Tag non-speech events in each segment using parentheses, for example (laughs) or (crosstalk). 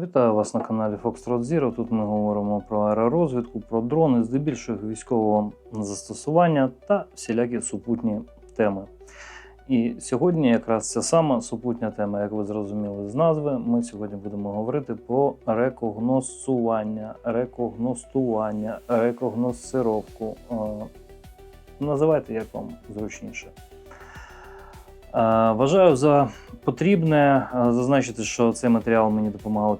Вітаю вас на каналі Foxtrot Zero. Тут ми говоримо про аеророзвідку, про дрони, здебільшого військового застосування та всілякі супутні теми. І сьогодні якраз ця сама супутня тема, як ви зрозуміли з назви. Ми сьогодні будемо говорити про рекогносування, рекогностування, рекогносцировку. Е, Називайте як вам зручніше. Е, Вважаю за потрібне е, зазначити, що цей матеріал мені допомагали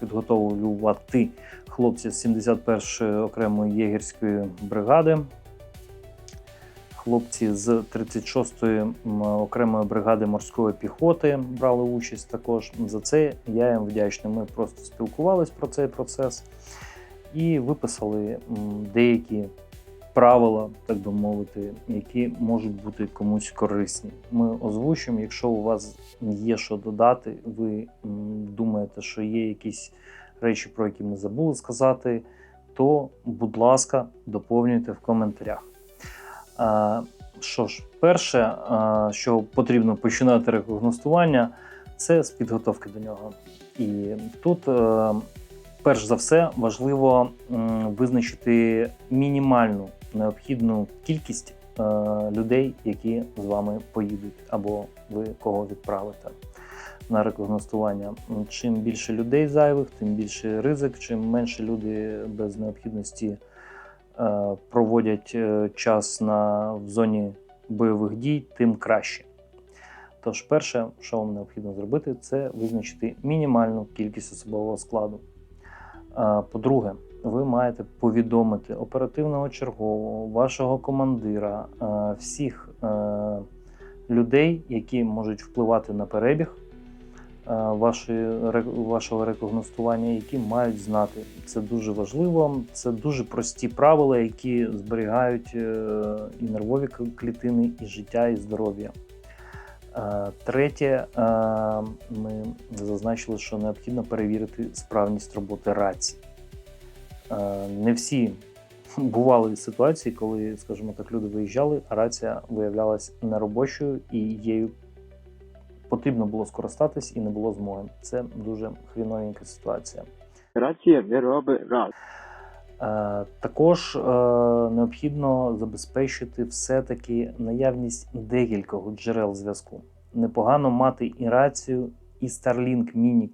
підготовлювати хлопці з 71-ї окремої єгерської бригади, хлопці з 36-ї окремої бригади морської піхоти брали участь також. За це я їм вдячний. Ми просто спілкувались про цей процес і виписали деякі правила, так би мовити, які можуть бути комусь корисні. Ми озвучимо, якщо у вас є що додати, ви думаєте, що є якісь речі, про які ми забули сказати, то, будь ласка, доповнюйте в коментарях. Що ж, перше, що потрібно починати рекогностування, це з підготовки до нього. І тут, е, перш за все, важливо визначити мінімальну необхідну кількість е, людей, які з вами поїдуть, або ви кого відправите на рекогностування. Чим більше людей зайвих, тим більше ризик, чим менше люди без необхідності е, проводять е, час на, в зоні бойових дій, тим краще. Тож, перше, що вам необхідно зробити, це визначити мінімальну кількість особового складу. Е, По-друге, ви маєте повідомити оперативного чергового, вашого командира, е, всіх е, людей, які можуть впливати на перебіг е, вашого рекогностування, які мають знати. Це дуже важливо. Це дуже прості правила, які зберігають і нервові клітини, і життя, і здоров'я. Третє, ми зазначили, що необхідно перевірити справність роботи рації. Е, Не всі бували ситуації, коли, скажімо так, люди виїжджали, а рація виявлялась неробочою і її потрібно було скористатись і не було змоги. Це дуже хріновенька ситуація. Рація не робить раз. Е, Також е, необхідно забезпечити все-таки наявність декількох джерел зв'язку. Непогано мати і рацію, і Starlink Minic.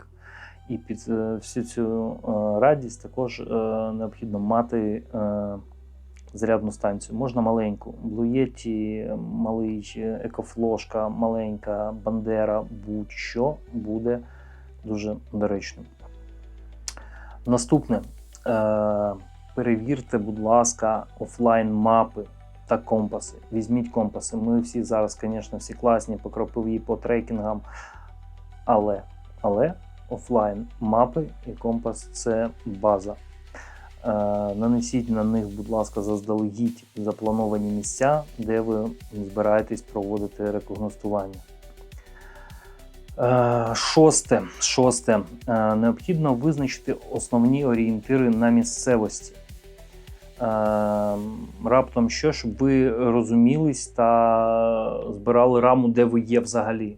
І під е, всю цю е, радість також е, необхідно мати зарядну станцію. Можна маленьку, Yeti, малий екофлошка, маленька бандера, будь-що буде дуже доречним. Наступне. Перевірте, будь ласка, офлайн мапи та компаси. Візьміть компаси. Ми всі зараз, звісно, всі класні по кропові, по трекінгам. Але, але офлайн мапи і компас це база. Е, нанесіть на них, будь ласка, заздалегідь заплановані місця, де ви збираєтесь проводити рекогностування. Е, Шосте, шосте. Е, Необхідно визначити основні орієнтири на місцевості. Раптом що, щоб ви розумілись та збирали раму, де ви є взагалі.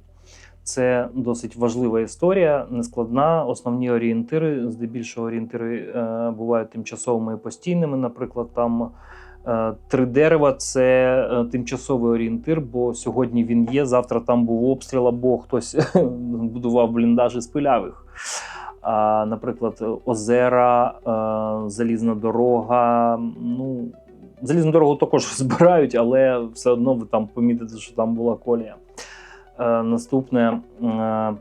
Це досить важлива історія, нескладна. Основні орієнтири, здебільшого орієнтири е, бувають тимчасовими і постійними. Наприклад, там е, три дерева це е, тимчасовий орієнтир, бо сьогодні він є, завтра там був обстріл, або хтось (laughs) будував бліндажі з пилявих. Наприклад, озера, залізна дорога. Ну, залізну дорогу також (laughs) збирають, але все одно ви там помітите, що там була колія. Е, Наступне е,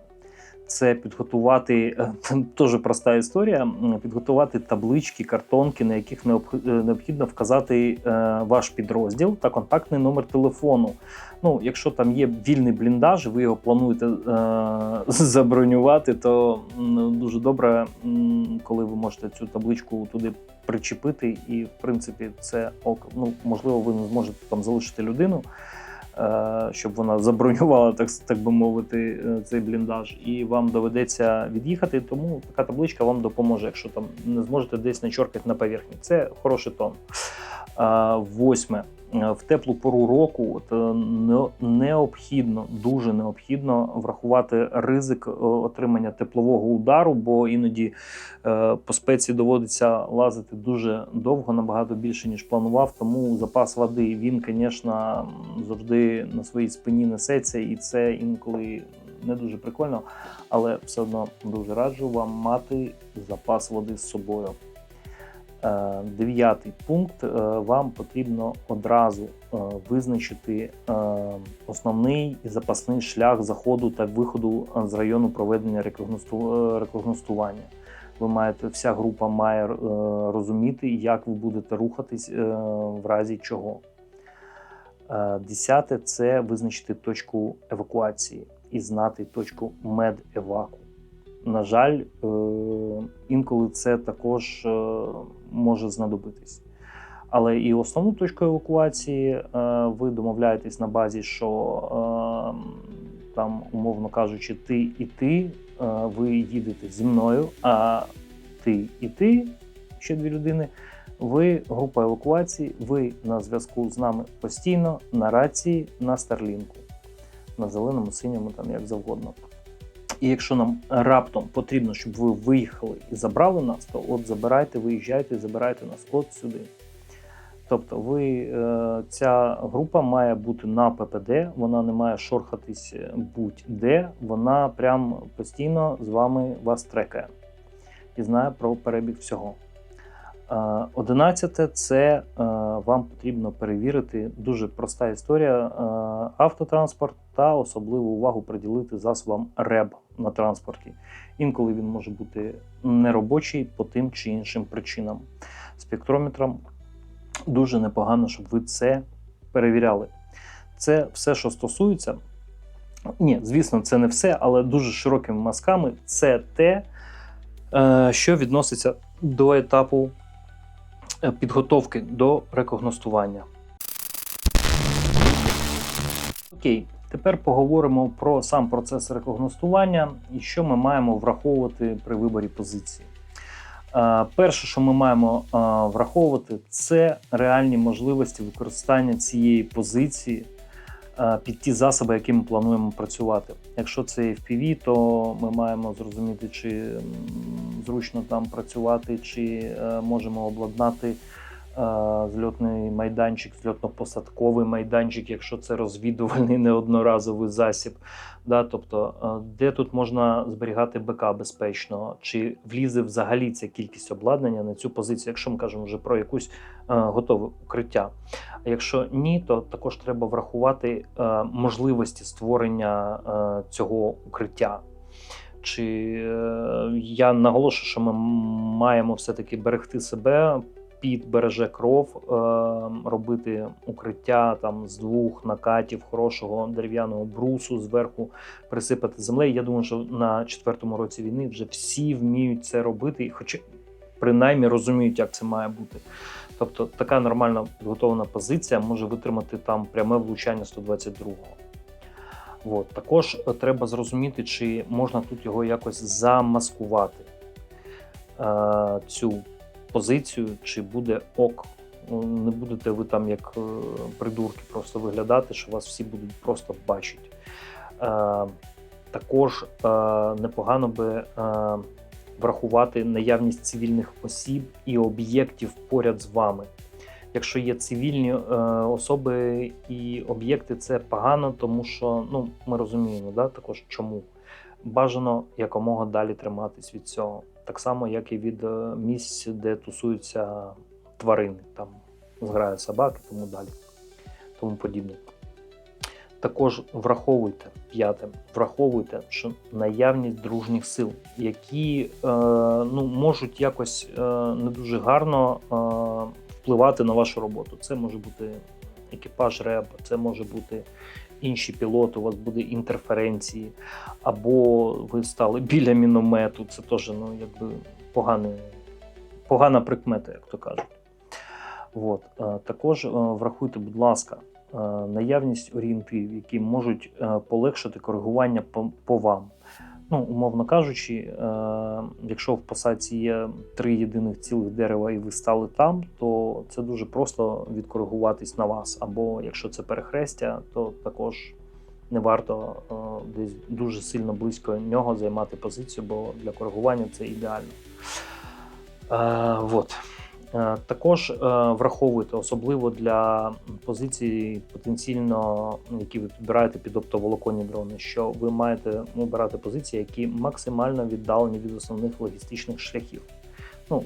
це підготувати е, теж проста історія. Підготувати таблички, картонки, на яких е, необхідно вказати ваш підрозділ та контактний номер телефону. Ну, якщо там є вільний бліндаж, ви його плануєте (laughs) забронювати, то дуже добре, коли ви можете цю табличку туди причепити, і в принципі це ок. Ну можливо, ви не зможете там залишити людину щоб вона забронювала, так, так би мовити, е, цей бліндаж, і вам доведеться від'їхати. Тому така табличка вам допоможе, якщо там не зможете десь начоркати на поверхні. Це хороший тон. Е, Восьме. Е, в теплу пору року е, необхідно, дуже необхідно врахувати ризик е, отримання теплового удару, бо іноді по спеці доводиться лазити дуже довго, набагато більше ніж планував. Тому запас води він, звісно, завжди на своїй спині несеться, і це інколи не дуже прикольно, але все одно дуже раджу вам мати запас води з собою. Е, Дев'ятий пункт. Е, Вам потрібно одразу е, визначити основний і запасний шлях заходу та виходу з району проведення рекогностування. Ви маєте, вся група має розуміти, як ви будете рухатись в разі чого. Десяте це визначити точку евакуації і знати точку медеваку. На жаль, е, інколи це також е, може знадобитись. Але і основну точку евакуації е, ви домовляєтесь на базі, що там, умовно кажучи, ти і ти, ви їдете зі мною, а ти і ти, ще дві людини, ви група евакуації, ви на зв'язку з нами постійно на рації на Старлінку, на зеленому, синьому, там як завгодно. І якщо нам раптом потрібно, щоб ви виїхали і забрали нас, то от забирайте, виїжджайте, забирайте нас от сюди. Тобто, ви, е, ця група має бути на ППД, вона не має шорхатись будь-де, вона прям постійно з вами вас трекає і знає про перебіг всього. Е, Одинадцяте це е, вам потрібно перевірити дуже проста історія автотранспорт та особливу увагу приділити засобам РЕБ на транспорті. Інколи він може бути неробочий по тим чи іншим причинам. Спектрометром дуже непогано, щоб ви це перевіряли. Це все, що стосується. Ні, звісно, це не все, але дуже широкими мазками це те, е, що відноситься до етапу е, підготовки до рекогностування. Окей, тепер поговоримо про сам процес рекогностування і що ми маємо враховувати при виборі позиції. Е, Перше, що ми маємо е, враховувати, це реальні можливості використання цієї позиції е, під ті засоби, які ми плануємо працювати. Якщо це FPV, то ми маємо зрозуміти, чи зручно там працювати, чи можемо обладнати зльотний майданчик, зльотно-посадковий майданчик, якщо це розвідувальний неодноразовий засіб. Да, тобто, де тут можна зберігати БК безпечно, чи влізе взагалі ця кількість обладнання на цю позицію, якщо ми кажемо вже про якусь готове укриття. А якщо ні, то також треба врахувати можливості створення цього укриття. Чи е, я наголошую, що ми маємо все-таки берегти себе, під береже кров, е, робити укриття там з двох накатів хорошого дерев'яного брусу зверху присипати землею. Я думаю, що на четвертому році війни вже всі вміють це робити, і хоча принаймні розуміють, як це має бути. Тобто така нормальна підготовлена позиція може витримати там пряме влучання 122-го. От. Також е, треба зрозуміти, чи можна тут його якось замаскувати, е, цю позицію, чи буде ок. Ну, Не будете ви там як е, придурки просто виглядати, що вас всі будуть просто бачити. Е, також е, непогано би врахувати наявність цивільних осіб і об'єктів поряд з вами. Якщо є цивільні особи і об'єкти, це погано, тому що ну, ми розуміємо да, також чому. Бажано якомога далі триматись від цього. Так само, як і від е, місць, де тусуються тварини, там зграють собаки, тому далі, тому подібне. Також враховуйте п'яте, враховуйте, що наявність дружніх сил, які е, ну, можуть якось е, не дуже гарно е, впливати на вашу роботу. Це може бути екіпаж РЕБ, це може бути інші пілоти, у вас буде інтерференції, або ви стали біля міномету. Це теж ну, якби погане, погана прикмета, як то кажуть. От. е, Також е, врахуйте, будь ласка, е, наявність орієнтирів, які можуть полегшити коригування по вам. Ну, умовно кажучи, е, якщо в посадці є три єдиних цілих дерева і ви стали там, то це дуже просто відкоригуватись на вас. Або якщо це перехрестя, то також не варто е, десь дуже сильно близько нього займати позицію, бо для коригування це ідеально. Е, вот. Е, Також враховуєте, враховуйте, особливо для позицій потенційно, які ви підбираєте під оптоволоконні дрони, що ви маєте обирати позиції, які максимально віддалені від основних логістичних шляхів. Ну,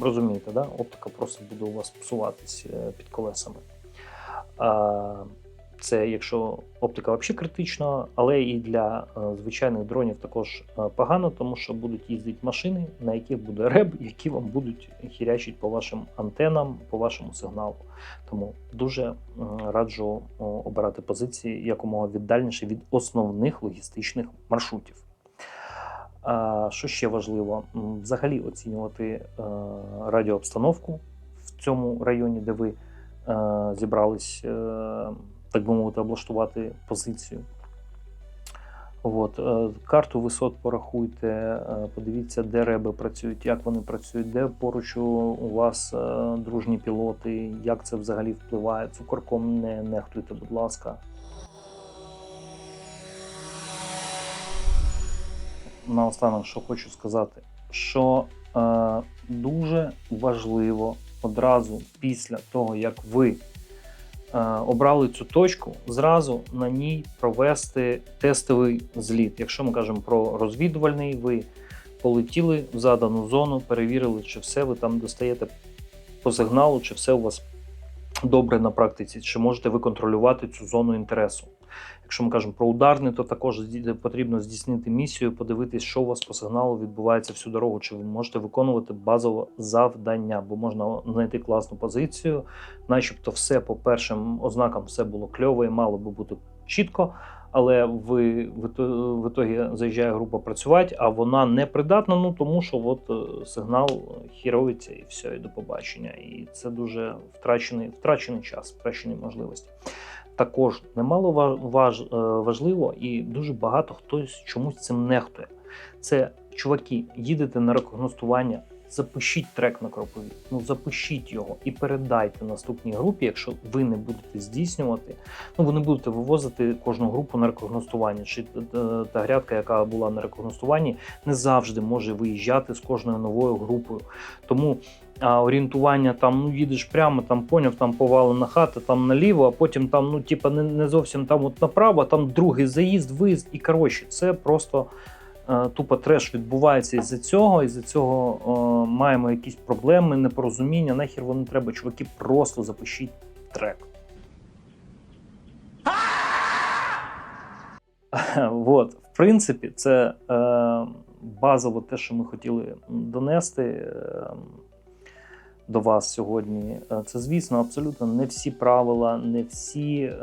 розумієте, да? оптика просто буде у вас псуватись е, під колесами. Це якщо оптика взагалі критична, але і для е, звичайних дронів також е, погано, тому що будуть їздити машини, на яких буде реб, які вам будуть хірячити по вашим антенам, по вашому сигналу. Тому дуже раджу обирати позиції якомога віддальніше від основних логістичних маршрутів. Що ще важливо? Взагалі оцінювати е, радіообстановку в цьому районі, де ви е, зібрались, е, так би мовити, облаштувати позицію. От, е, карту висот порахуйте, е, подивіться, де реби працюють, як вони працюють, де поруч у- вас е, дружні пілоти, як це взагалі впливає. Цукорком не нехтуйте, будь ласка. Наостанок, що хочу сказати, що е, дуже важливо одразу після того, як ви обрали цю точку, зразу на ній провести тестовий зліт. Якщо ми кажемо про розвідувальний, ви полетіли в задану зону, перевірили, чи все ви там достаєте по сигналу, чи все у вас добре на практиці, чи можете ви контролювати цю зону інтересу. Якщо ми кажемо про ударний, то також потрібно здійснити місію, подивитись, що у вас по сигналу відбувається всю дорогу, чи ви можете виконувати базове завдання, бо можна знайти класну позицію, начебто все по першим ознакам все було кльово і мало би бути чітко. Але ви в ітогі заїжджає група працювати, а вона не придатна, ну тому що от е, сигнал хіровиться і все, і до побачення. І це дуже втрачений, втрачений час, втрачені можливості. Також немало е, важливо, і дуже багато хтось чомусь цим нехтує. Це чуваки, їдете на рекогностування, запишіть трек на кропові, ну запишіть його і передайте наступній групі, якщо ви не будете здійснювати. Ну ви не будете вивозити кожну групу на рекогностування. Чи е, та грядка, яка була на рекогностуванні, не завжди може виїжджати з кожною новою групою. Тому а, орієнтування там, ну їдеш прямо, там поняв, там повалена хата, там наліво, а потім там, ну, типа, не, не зовсім там от направо, там другий заїзд, виїзд. І коротше, це просто е, тупо треш відбувається із-за цього. Із-за цього е, маємо якісь проблеми, непорозуміння. Нахер воно треба, чуваки, просто запишіть трек. (laughs) От, в принципі, це е, базово те, що ми хотіли донести е, до вас сьогодні. Е, Це, звісно, абсолютно не всі правила, не всі е,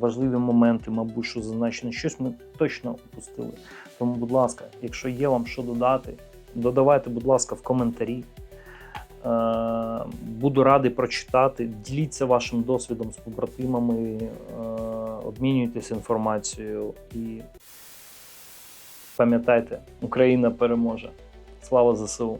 важливі моменти, мабуть, що зазначені. Щось ми точно упустили. Тому, будь ласка, якщо є вам що додати, додавайте, будь ласка, в коментарі. Е, Буду радий прочитати. Діліться вашим досвідом з побратимами, е, обмінюйтесь інформацією і пам'ятайте, Україна переможе. Слава ЗСУ!